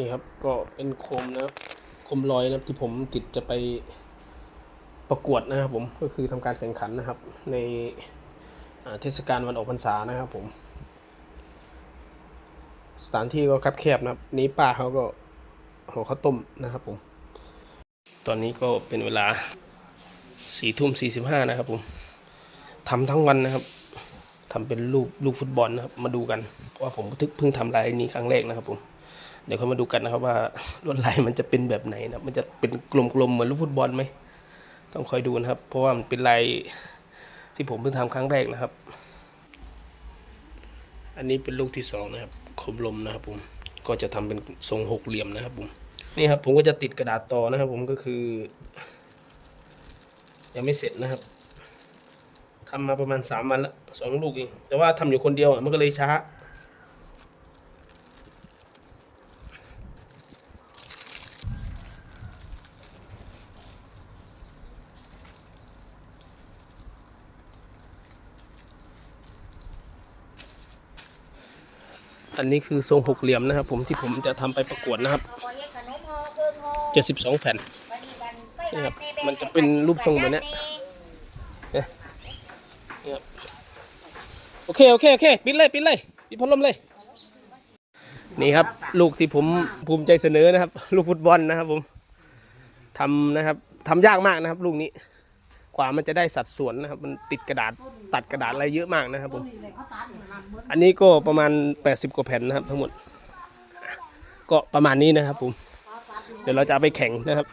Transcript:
นี่ครับก็เป็นโคมนะครับโคมลอยนะครับที่ผมติดจะไปประกวดนะครับผมก็คือทำการแข่งขันนะครับ ในเทศกาลวันออกพรรษานะครับผม สถานที่ก็คับแคบนะครับ นี้ป้าเขาก็ห่อข้าวต้มนะครับผม ตอนนี้ก็เป็นเวลาสี่ทุ่มสี่สิบห้านะครับผมทำทั้งวันนะครับทำเป็นรูปลูกฟุตบอลนะครับ มาดูกันว่าผมเพิ่งทำลายนี้ครั้งแรกนะครับผม เดี๋ยวค่อยมาดูกันนะครับว่าลวดลายมันจะเป็นแบบไหนนะมันจะเป็นกลมๆเหมือนลูกฟุตบอลไหมต้องคอยดูนะครับ เพราะว่ามันเป็นลายที่ผมเพิ่งทำครั้งแรกนะครับ อันนี้เป็นลูกที่สองนะครับคมลมนะครับผมก็จะทำเป็นทรงหกเหลี่ยมนะครับผมนี่ครับผมก็จะติดกระดาษต่อนะครับผมก็คือ ยังไม่เสร็จนะครับทำมาประมาณสามวันละสองลูกเองแต่ว่าทำอยู่คนเดียวมันก็เลยช้า อันนี้คือทรงหกเหลี่ยมนะครับ ผมที่ผมจะทำไปประกวดนะครับเจ็ดสิบสองแผ่นนี่ครับมันจะเป็นรูปทรงแบบนี้นี่ครับโอเคโอเคโอเคปิดเลยปิดเลยปิดพัดลมเลย นี่ครับ ลูกที่ผมภูมิใจเสนอนะครับ ลูกฟุตบอลนะครับ ผมทำนะครับทำยากมากนะครับ ลูกนี้ กว่ามันจะได้สัดส่วนนะครับ มันติดกระดาษตัดกระดาษอะไรเยอะมากนะครับผมอันนี้ก็ประมาณ 80 กว่าแผ่นนะครับ ทั้งหมด ก็ประมาณนี้นะครับผมเดี๋ยวเราจะเอาไปแข่งนะครับ